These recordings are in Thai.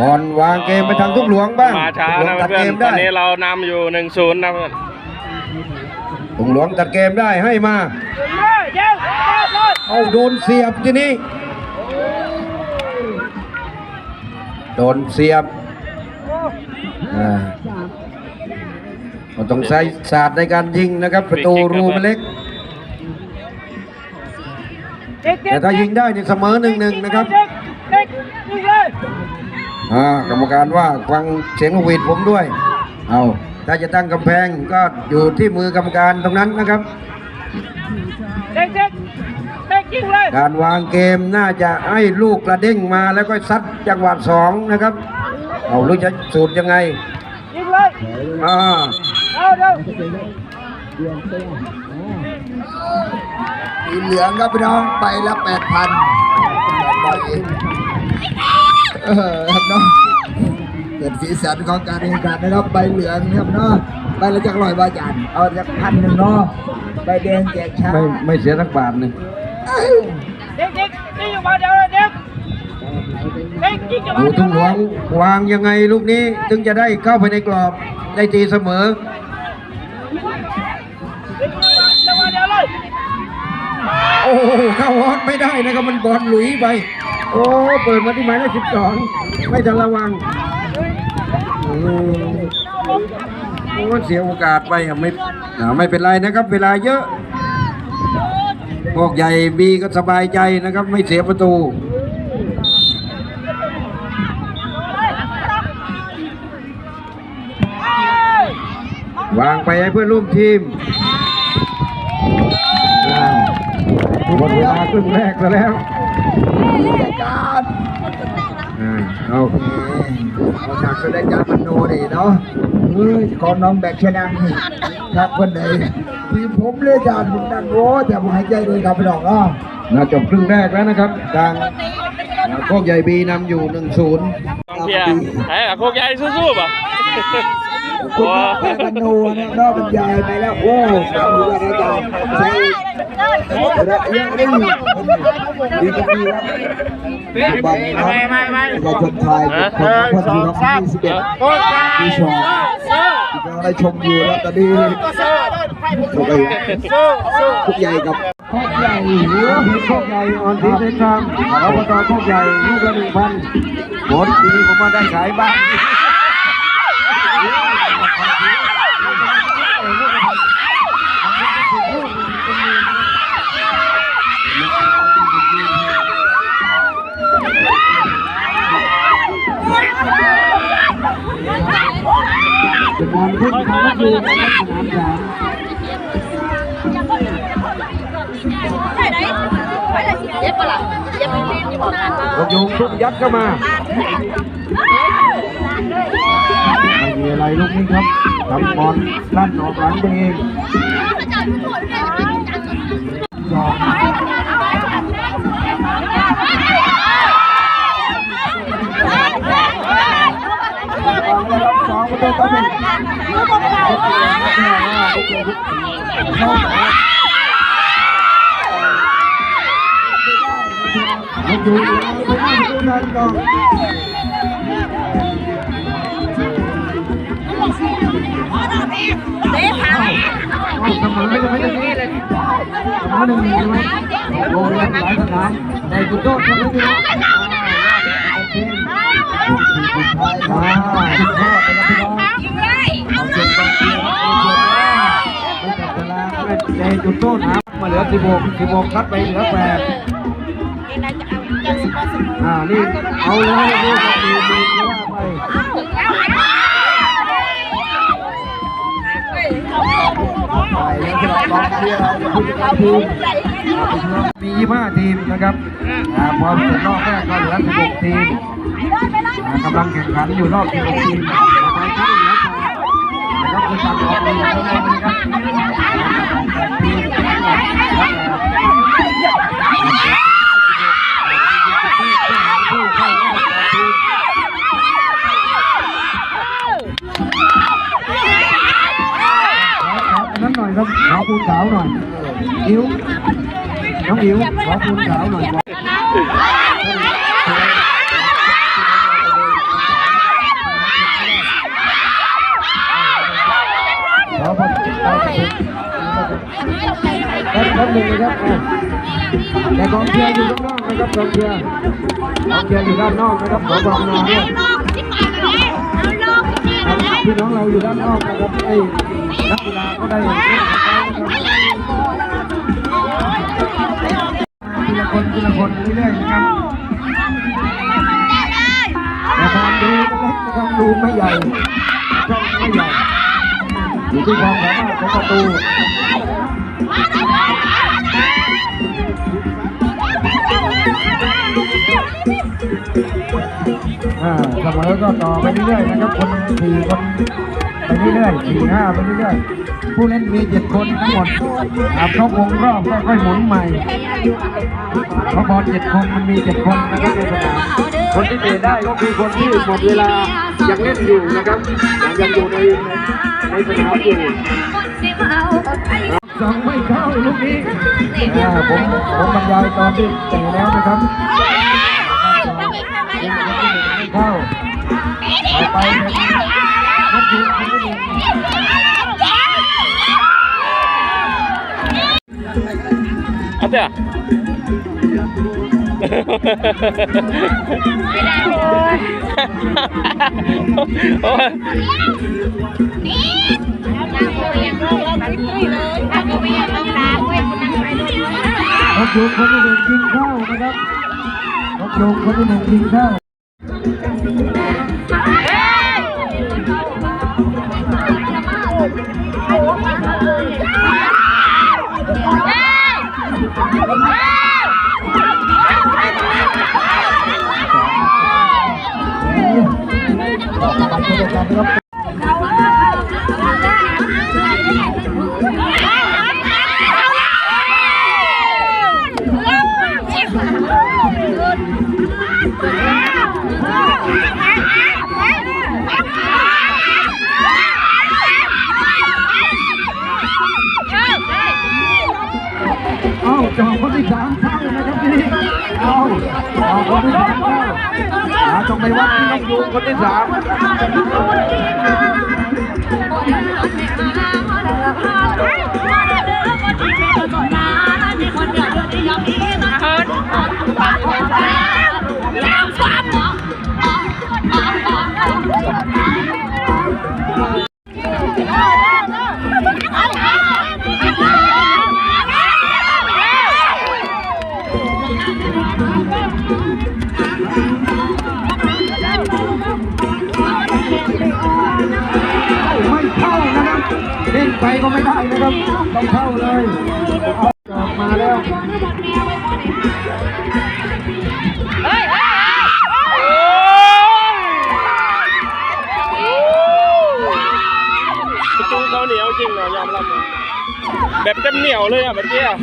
บอลวางเกมไปทางทุกหลวงบ้างมาช้าทุกหลวนะงตัดเกมได้นนี้เรานำอยู่หนึ่งศูนย์นะเพื่อนทุกหลวงตัดเกมได้ให้มาเอาโดนเสียบทีนี้โดนเสียบอ่าเราต้องใช้ศาสตร์ในการยิงนะครับ ประตูรูมเล็ก แต่ถ้ายิงได้นี่เสมอหนึ่งหนึ่งนะครับอ่ากรรมการว่าฟังเสียงหวีดผมด้วย เอาถ้าจะตั้งกำแพงก็อยู่ที่มือกรรมการตรงนั้นนะครับการวางเกมน่าจะให้ลูกกระเด้งมาแล้วก็ซัดจังหวะสองนะครับ เอาลูกจะสูตรยังไงอ่า สีเหลืองครับพี่น้องไปละแปดพันเออครับเนาะเป็นสีสันของการแข่งขันนะครับใบเหลืองครับเนาะใบละจักร้อยบาทจานเอาจากพันหนึ่งเนาะใบแดงแจกชาไม่ไม่เสียสักบาทหนึ่งดูทุ่งหลวงวางยังไงลูกนี้ถึงจะได้เข้าไปในกรอบได้ตีเสมอ อ้เข้าฮอตไม่ได้นะครับมันบอลหลุยไป โอ้เปิดมาที่หมายเลขสิบสองไม่ทันระวังโอ้โหเสียโอกาสไปไม่ไม่เป็นไรนะครับ เวลาเยอะพวกใหญ่บีก็สบายใจนะครับ ไม่เสียประตูวางไปให้เพื่อนร่วมทีมอ้าว หมดเวลาครึ่งแรกซะแล้วอ่าเอาเอาจากแสดงการมโนนี่เนาะเฮ้ยของน้องแบกชนังนี่ครับคนไหนทีมผมเลยจานผมนั่นโอ้แต่ผมหายใจเลยครับพี่น้องเนาะน่าจบครึ่งแรกแล้วนะครับทางอ่าพวกใหญ่บีนำอยู่หนึ่งศูนย์ต้องเชียร์ไอ้อะโคกใหญ่สู้ๆป่ะคุณแบกมโนเนี่ยเนาะบรรยายไปแล้วโอ้สามอยู่ด้วยนะอาจารย์ใช้ ระยะนี้ดีกว่าดีครับบังครับปราชนไทยทุกคนพอดีครับที่สิบเอ็ดที่สองที่กำลังได้ชมอยู่แล้วตอนนี้ทุกใหญ่ทุกใหญ่กับโคกใหญ่หัวหินโคกใหญ่ออนทีเป็นทางอบตโคกใหญ่ลูกละหนึ่งพันผลทีนี้ผมมาได้ขายบ้าน เป็นบอลขึ้นทางนักยูนะครับสนามสามรถยงทุกยัดเข้ามาไม่มีอะไรลูกนี้ครับทำบอลลั่นออกหลังตัวเองสองสองประตูต่อหนึ่ง ลูกยูไปหน้าประตูนันก่อนเอาเสมอจะไม่ได้นี่เลยเสมอหนึ่งหนึ่งใช่ไหมโอ้ยหลายสนามในจุดโทษก็ไม่ได้อ่าอ่าจุดโทษนะครับพี่น้องเอาเชิญกองเชียร์ครับเชิญว่าไม่จับ เวลาไม่ในจุดโทษหามาเหลือ16 16คัดไปเหลือ8อ่านี่เอาเลยนี่ครับมีมีก็ว่าไปไปแล้วสำหรับองเชียร์ผู้จัดกทีมมี 25 ทีมนะครับพอถึงรอบแรกก็เหลือ 16 ทีมกำลังแข่งขันอยู่รอบ 16 ทีมไปครับเหลือนะครับคุณตัดออกเลยน yếu nóng yếu có phun gạo rồi đó không đất đất mình đất để con kia dù đất non cái đất con kia con kia dù đất non cái đất cổ vòng non luôn khi nó lâu dù đất non cái đất đây đất là có đây. ล่นกับเขานะคนทีละคนเรื่อยๆนะครับแต่ความดูก็เล็กนะครับดูไม่ใหญ่ช่องไม่ใหญ่อยู่ที่ความสามารถของประตูอ่าเสมอก็ต่อไปเรื่อยๆนะครับ คนสี่คนไปเรื่อยๆสี่ห้าไปเรื่อยๆ ผู้เล่นมีเจ็ดคนทั้งหมดอ่าครบวงรอบก็ค่อยหมุนใหม่เพราะบอลเจ็ดคนมันมีเจ็ดคนนะครับในสนามคนที่เตะได้ก็คือคนที่หมดเวลายังเล่นอยู่นะครับยังอยู่ในในสนามอยู่สองไม่เข้าลูกนี้ผมผมบรรยายตอนที่เตะแล้วนะครับ เอาเถโอ้ยนักโยงคนหนึ่งยิงเข้านะครับนักโยงคนหนึ่งยิงเข้าต่ หาต้องไปวัดที่น้องยูงคนที่สาม ไปก็ไม่ได้นะครับต้องเข้าเลยออกมาแล้วประตูเขาเหนียวจริงเนาะยอมรับแบบเต็มเหนียวเลยอะเมื่อกี้อะ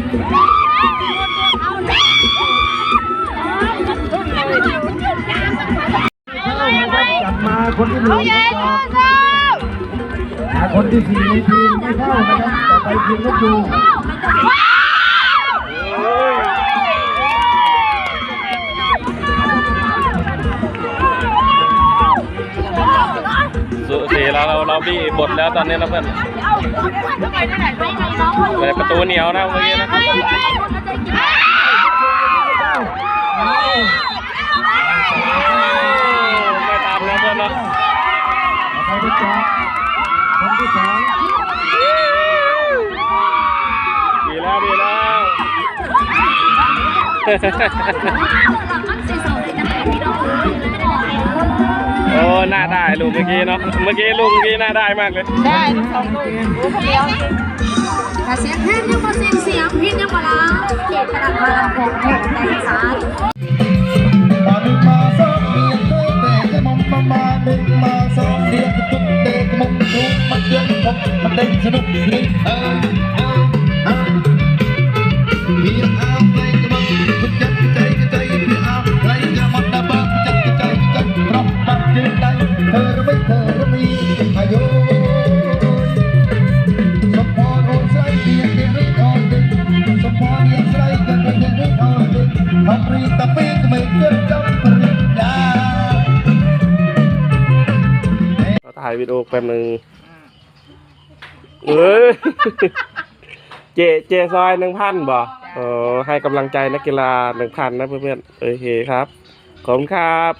เข้านะครับมาคนที่หนึ่งครับ หาคนที่สี่ในทีมไม่เข้านะครับต่อไปทีมก็ดูสุสีแล้วเราเราบี้บทแล้วตอนนี้นะเพื่อนแต่ประตูเหนียวนะเมื่อกี้นะ ไม่ตามแล้วเพื่อนเนาะ ต่อไปก็จอกคนที่สอง ดีแล้วดีแล้ว โอ้หน้าได้ลูกเมื่อกี้เนาะ เมื่อกี้ลูกเมื่อกี้หน้าได้มากเลย ได้สองลูกเดียวแต่เสียงเพลงยังบ่เสียงเสียงพินยังบ่ล้าเกียรติกระดับพลังของเพลงในสารมาดึงมาสองเดียกตะจะมองมามาหนึ่งมาสองเดียกตุ๊กเตะมองทุกมันเดินผมมันเด้งสนุกเลยเออ เราเราถ่ายวิดีโอแป๊บนึงเอ้ย เจ เจซอยหนึ่งพันบ่เออให้กำลังใจนักกีฬาหนึ่งพันนะเพื่อนๆโอเคครับ ขอบคุณครับ